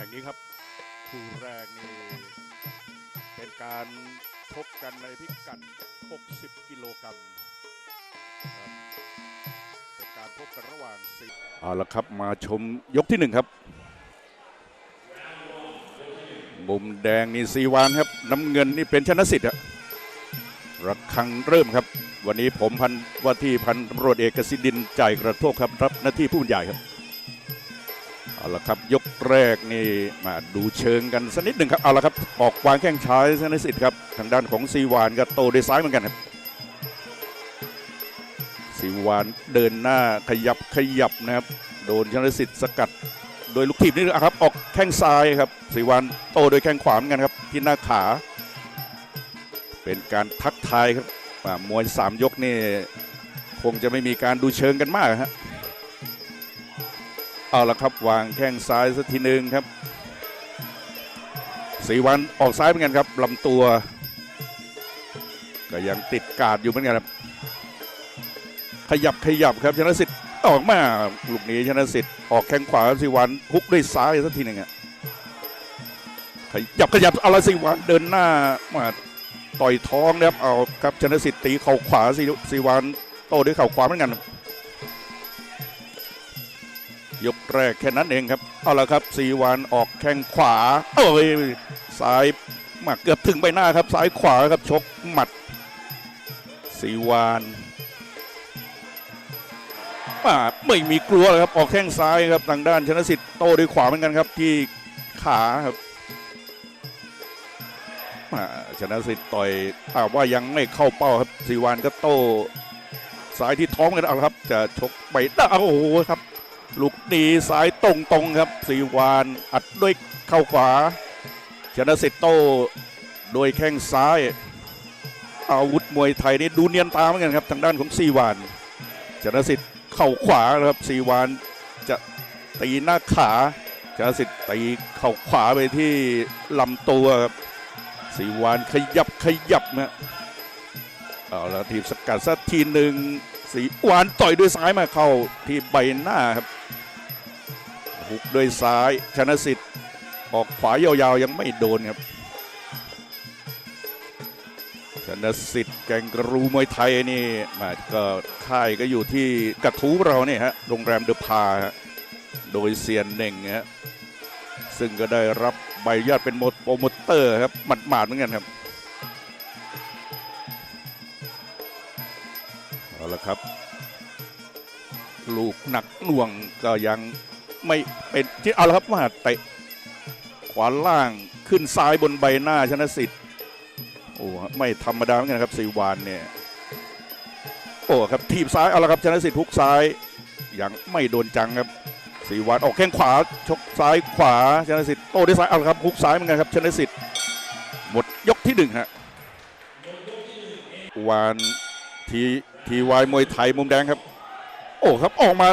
ห่งนี้ครับคู่แรกนี่เป็นการพบกันในพิกัด 60 กิโลกรัมครับเป็นการพบกันระหว่างสิบเอาละครับมาชมยกที่หนึ่งครับ มุมแดงนี่ซีวานครับ น้ำเงินนี่เป็นชนะสิทธิ์ครับระฆังเริ่มครับ วันนี้ผมพันว่าที่พันตำรวจเอกสิดินทร์จ่ายกระโทกครับ รับหน้าที่ผู้บรรยายครับ เอาละครับยกแรกนี่มาดูเชิงกันสักนิดหนึ่งครับเอาละครับออกวางแข้งซ้ายชนะสิทธิ์ครับทางด้านของซีวานก็โตด้วยซ้ายเหมือนกันครับซีวานเดินหน้าขยับขยับนะครับโดนชนะสิทธิ์สกัด โดยลูกทีมนี่นะครับออกแข้งซ้ายครับสีวันโตโดยแข้งขวาเหมือนกันครับที่หน้าขา เป็นการทักทายครับมวยสามยกนี่คงจะไม่มีการดูเชิงกันมากฮะ เอาละครับวางแข้งซ้ายสักทีหนึ่งครับสีวันออกซ้ายเหมือนกันครับลำตัว ก็ยังติดกาดอยู่เหมือนกันครับ ขยับขยับครับชนะสิทธิ์ออกมาลูกนี้ชนะสิทธิ์ออกแข้งขวาสิวันฮุกด้วยซ้ายสักทีหนึ่งอะขยับขยับเอะไรสิวันเดินหน้ามาต่อยท้องนะครับเอาครับชนะสิทธิ์ตีเข่าขวาสิสิวันโตด้วยเข่าขวาเหมือนกัน ยกแรกแค่นั้นเองครับ เอาละครับสีวันออกแข้งขวาโอ้ยซ้ายมาเกือบถึงใบหน้าครับซ้ายขวาครับชกหมัดสีวานอ่าไม่มีกลัวเลยครับ ออกแข้งซ้ายครับทางด้านชนะสิทธิ์โตด้วยขวาเหมือนกันครับที่ขาครับอ่าชนะสิทธิ์ต่อยอ่าว่ายังไม่เข้าเป้าครับสีวานก็โตซ้ายที่ท้องกันเอาละครับ จะชกไปหน้โอ้โหครับ ลูกดีซ้ายตรงตรงๆครับสีวานอัดด้วยเข้าขวา ชนะสิทธิ์โตโดยแข้งซ้าย อาวุธมวยไทยนี่ดูเนียนตาเหมือนกันครับ ทางด้านของซีวานชนะสิทธิ์เข่าขวาครับสีวานจะตีหน้าขาชนะสิทธิ์ตีเข่าขวาไปที่ลำตัวครับสีวานขยับขยับนะเอาละทีมสกัดสักทีหนึ่งสีวานต่อยด้วยซ้ายมาเข้าที่ใบหน้าครับ หุกด้วยซ้ายชนะสิทธิ์ออกขวายาวๆยังไม่โดนครับชนะสิทธิ์แกงกรูมวยไทยนี่มาก็ค่ายก็อยู่ที่กระทู้เราเนี่ยฮะโรงแรมเดอะพาโดยเซียนเน่งฮะซึ่งก็ได้รับใบอนุญาตเป็นโปรโมเตอร์ครับหมาดๆเหมือนกันครับเอาละครับ ลูกหนักหน่วงก็ยัง ไม่เป็นที่เอาละครับมาเตะขวาล่างขึ้นซ้ายบนใบหน้าชนะสิทธิ์โอ้ไม่ธรรมดาเหมือนกันครับสีวานเนี่ยโอ้ครับทีบซ้ายเอาละครับชนะสิทธิ์ฮุกซ้ายยังไม่โดนจังครับสีวานออกแข้งขวาชกซ้ายขวาชนะสิทธิ์โต้ด้วยซ้ายเอาละครับฮุกซ้ายเหมือนกันครับชนะสิทธิ์หมดยกที่หนึ่งฮะวานทีทีวายมวยไทยมุมแดงครับ โอ้ครับออกมา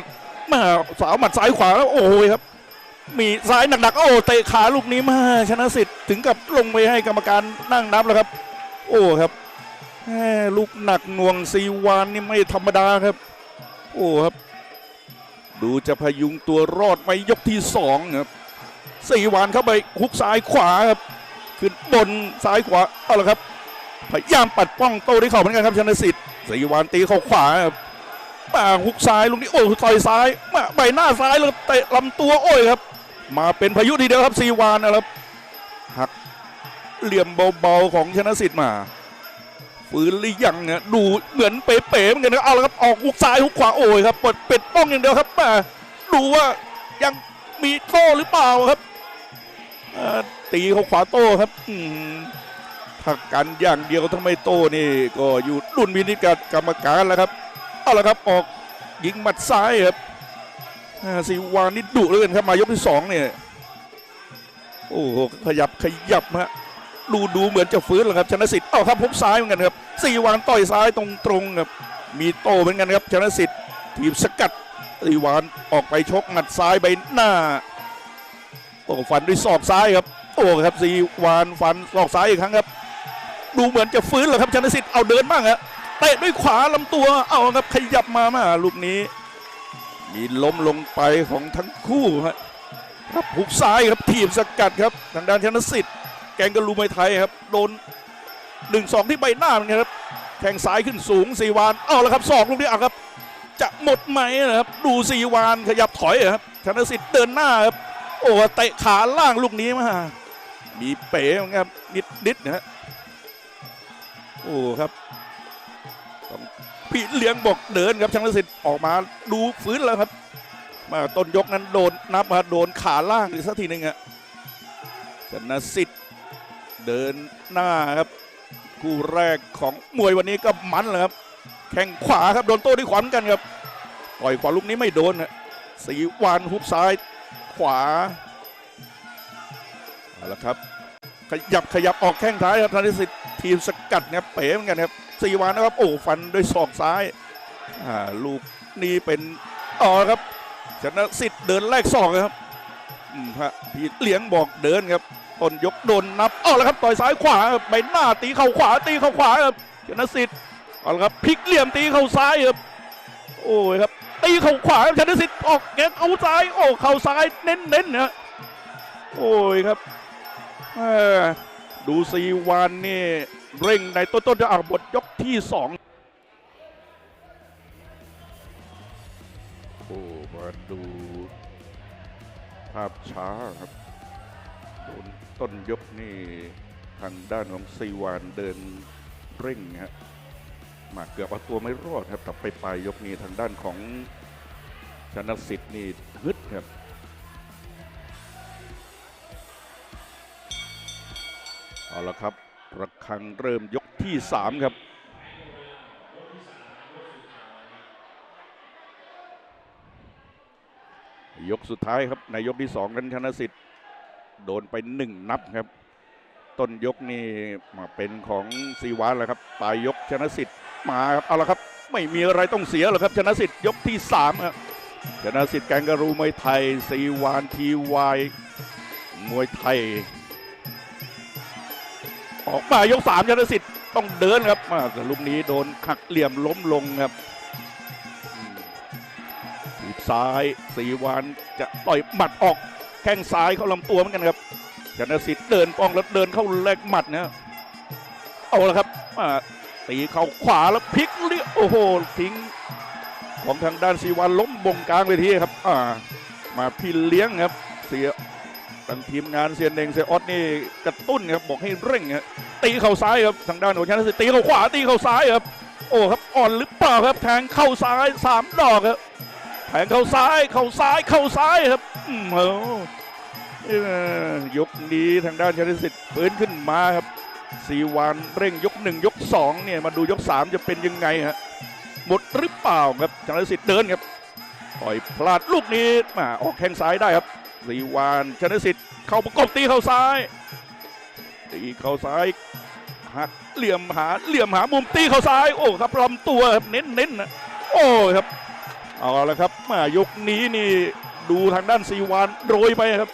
มาสาวหมัดซ้ายขวาแล้วโอ้ยครับ มีซ้ายหนักๆโอ้เตะขาลูกนี้มาชนะสิทธิ์ถึงกับลงไปให้กรรมการนั่งนับแล้วครับ โอ้ครับแหมลูกหนักหน่วงซีวานนี่ไม่ธรรมดาครับ โอ้ครับ ดูจะพยุงตัวรอดไปยกที่สองครับซีวานเข้าไปฮุกซ้ายขวาครับขึ้นบนซ้ายขวาเอาละครับพยายามปัดป้องโต้ด้วยเข่าเหมือนกันครับชนะสิทธิ์ซีวานตีเข้าขวาครับ มาฮุกซ้ายลูกนี้โอ้ต่อยซ้ายมาใบหน้าซ้ายแล้วเตะลำตัวโอ้ยครับ มาเป็นพายุทีเดียวครับซีวานนะครับหักเหลี่ยมเบาๆของชนะสิทธิ์มาฟื้นหรือยังเนี่ยดูเหมือนเป๋ๆเหมือนกันนะเอาละครับออกหุกซ้ายหุกขวาโอ้ยครับเปิดเป็ดป้องอย่างเดียวครับมาดูว่ายังมีโต้หรือเปล่าครับตีเขาขวาโต้ครับถ้ากันอย่างเดียวทำไมโต้นี่ก็อยู่ดุลวินิจกับกรรมการแล้วครับ เอาละครับออกยิงหมัดซ้ายครับสีวานนี่ดุเหลยครับมายกที่สองเนี่ยโอ้โหขยับขยับฮะดูดูเหมือนจะฟื้นแล้วครับชนะสิทธิ์เอ้าครับพบซ้ายเหมือนกันครับสีวานต่อยซ้ายตรงตรงครับมีโตเหมือนกันครับชนะสิทธิ์ทีมสกัดสีวานออกไปชกหมัดซ้ายใบหน้าโอ้ฟันด้วยศอกซ้ายครับโอ้ครับสีวานฟันศอกซ้ายอีกครั้งครับ ดูเหมือนจะฟื้นแล้วครับชนะสิทธิ์เอาเดินบ้างฮะ เตะด้วยขวาลำตัว เอาครับขยับมามาลูกนี้ มีล้มลงไปของทั้งคู่ฮะครับหุกซ้ายครับทีมสกัดครับทางด้านชนสิทธิ์แกงกะลูมไทยครับ โดนหนึ่งสองที่ใบหน้าเหมือนกันครับแข้งซ้ายขึ้นสูงสีวานเอาละครับศอกลูกนี้เอาครับ จะหมดไหมนะครับดูสีวานขยับถอยครับชนสิทธิ์เดินหน้าครับโอ้เตะขาล่างลูกนี้มามีเป๋เหมือนกันครับนิดนิดๆนะฮะโอ้ครับ พี่เลี้ยงบอกเดินครับชนะสิทธิ์ออกมาดูฟื้นแล้วครับ มาต้นยกนั้นโดนนับมาโดนขาล่างอีกสักทีหนึ่งอะชนะสิทธิ์เดินหน้าครับคู่แรกของมวยวันนี้ก็มันเลยครับ แข้งขวาครับโดนโต้ด้วยขวาเหมือนกันครับปล่อยขวาลูกนี้ไม่โดนฮะสีวานฮุกซ้ายขวาเอาละครับ ขยับขยับออกแข้งท้ายครับธนสิทธิ์ทีมสกัดเนะครับเป๋เหมือนกันครับ สีวานนะครับ โอ้ฟันด้วยศอกซ้ายอ่าลูกนี้เป็นอ๋อครับชนะสิทธิ์เดินแรกสองครับฮะพี่เลี้ยงบอกเดินครับต้นยกโดนนับเอาละครับต่อยซ้ายขวาครับใบหน้าตีเข่าขวาตีเข่าขวาครับชนะสิทธิ์เอาละครับพลิกเหลี่ยมตีเข่าซ้ายครับโอ้ยครับตีเข่าขวาชนะสิทธิ์ออกแกนเอาซ้ายโอ้เข่าซ้ายเน้นเน้นนะโอ้ยครับดูซีวานนี่ เร่งในต้นๆจะอ่าบทยกที่สองโอ้มาดูภาพช้าครับโดนต้นยกนี่ทางด้านของซีวานเดินเร่งฮะมาเกือบเอาตัวไม่รอดครับแต่ไปปลายยกนี้ทางด้านของชนะสิทธิ์นี่ฮึดครับเอาละครับ ระฆังเริ่มยกที่สามครับ ยกสุดท้ายครับในยกที่สองนั้นชนะสิทธิ์โดนไปหนึ่งนับครับ ต้นยกนี่มาเป็นของซีวานแล้วครับปลายยกชนะสิทธิ์มาครับเอาละครับ ไม่มีอะไรต้องเสียหรอกครับ ชนะสิทธิ์ยกที่สามครับชนะสิทธิ์แกงกะรูมวยไทยซีวานทีวายมวยไทย ออกมายกสามชนสิทธิ์ต้องเดินครับมาแต่ลูกนี้โดนขักเหลี่ยมล้มลงครับอืมทีบซ้ายสีวานจะต่อยหมัดออกแข้งซ้ายเข้าลำตัวเหมือนกันครับชนสิทธิ์เดินป้องแล้วเดินเข้าแลกหมัดนะเอาละครับมาตีเข่าขวาแล้วพลิกเลี้ยโอ้โหทิ้งของทางด้านสีวานล้มบงกลางเวทีครับอ่ามาพี่เลี้ยงครับเสีย ทางทีมงานเซียนเดงเซียออสนี่กระตุ้นครับบอกให้เร่งครับตีเข่าซ้ายครับทางด้านของชนะสิทธิ์ตีเข่าขวาตีเข่าซ้ายครับโอ้ครับอ่อนหรือเปล่าครับแทงเข้าซ้ายสามดอกครับแทงเข้าซ้ายเข้าซ้ายเข้าซ้ายครับอืมโอ้อยกนี้ทางด้านชนสิทธิ์ฟื้นขึ้นมาครับสีวานเร่งยกหนึ่งยกสองเนี่ยมาดูยกสามจะเป็นยังไงฮะหมดหรือเปล่าครับชนสิทธิ์เดินครับต่อยพลาดลูกนี้มาออกแข้งซ้ายได้ครับ สีวานชนสิทธิ์เข้าประกบตีเข้าซ้ายตีเข้าซ้ายหักเหลี่ยมหาเหลี่ยมหามุมตีเข้าซ้าย โอ้ครับลำตัวครับเน้นเน้นนะโอ้ครับเอาละครับมายกนี้นี่ดูทางด้านซีวานโรยไปครับ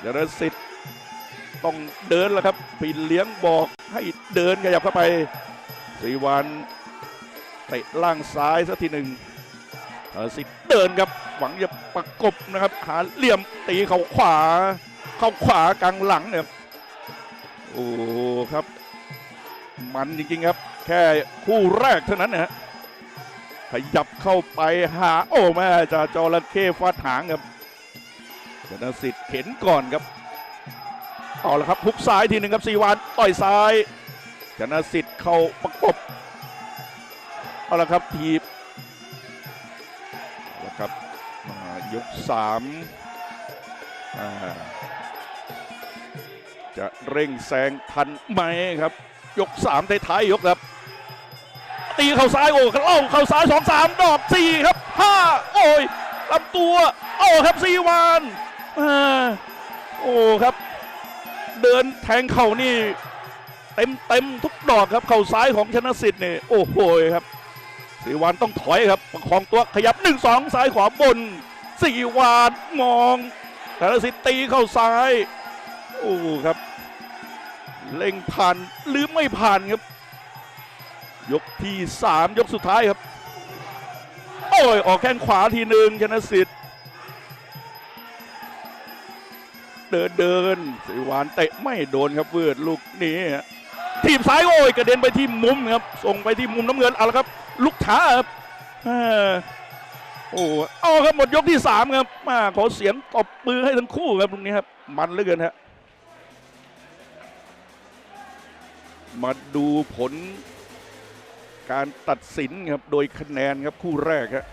เดรสิทธิ์ต้องเดินแล้วครับปีเลี้ยงบอกให้เดินขยับเข้าไปซีวานเตะล่างซ้ายสักทีหนึ่งสิทธิ์ เดินครับ หวังจะประกบนะครับ หาเหลี่ยมตีเข่าขวา เข้าขวากลางหลังเนี่ยโอ้ครับ มันจริงๆครับ แค่คู่แรกเท่านั้นนะฮะขยับเข้าไปหาโอ้แม่จะจระเข้ฟาดหางครับชนะสิทธิ์เข็นก่อนครับเอาละครับฮุกซ้ายทีหนึ่งครับสีวานต่อยซ้ายชนะสิทธิ์เข้าประกบเอาละครับทีบ ยกสามจะเร่งแซงทันไหมครับ ยกสามท้ายๆยกครับ ตีเข่าซ้ายโอ้เล่าเข่าซ้ายสองสามดอกสี่ครับห้าโอ้ยลำตัว โอ้ครับซีวานโอ้ครับ เดินแทงเข่านี่เต็มเต็มทุกดอกครับเข่าซ้ายของชนะสิทธิ์เนี่ยโอ้โหครับสีวานต้องถอยครับประคองตัวขยับหนึ่งสองซ้ายขวาบน สี่วานมองชนะสิทธิ์ตีเข้าซ้ายโอ้ครับ เล็งผ่านหรือไม่ผ่านครับ ยกที่สามยกสุดท้ายครับ โอ้ยออกแข้งขวาทีหนึ่งชนะสิทธิ์เดินเดินสีวานเตะไม่โดนครับเวิร์ดลูกนี้ทีมซ้ายโอ้ยกระเด็นไปที่มุมครับ ส่งไปที่มุมน้ำเงินเอาละครับลูกท้าครับ โอ้เอาครับหมดยกที่สามครับมาขอเสียงตบมือให้ทั้งคู่ครับตรงนี้ครับมันเหลือเกินฮะมาดูผลการตัดสินครับโดยคะแนนครับคู่แรกครับ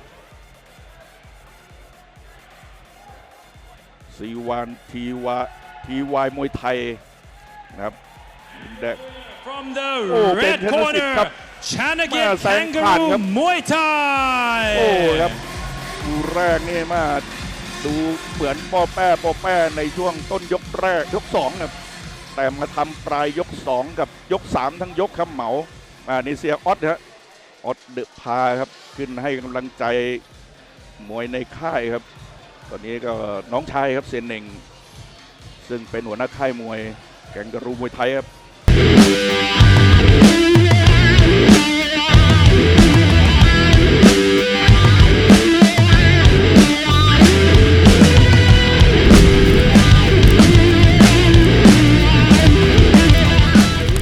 ซีวานทีวาทีวายมวยไทยนะครับแดง From the Oh, red Ben Henderson ครับ corner, Chanagan มาแซงผ่านครับ Kangaroo Muay Thai โอ้ครับ คู่แรกนี่มาดูเหมือนป้อแป้ป้อแป้ในช่วงต้นยกแรกยกสองครับแต่มาทำปลายยกสองกับยกสามทั้งยกคำเหมาอ่านี่เสียออสฮะออสเดอพาครับขึ้นให้กำลังใจมวยในค่ายครับ ตอนนี้ก็น้องชายครับเซนเน่งซึ่งเป็นหัวหน้าค่ายมวยแกงกะรูมวยไทยครับ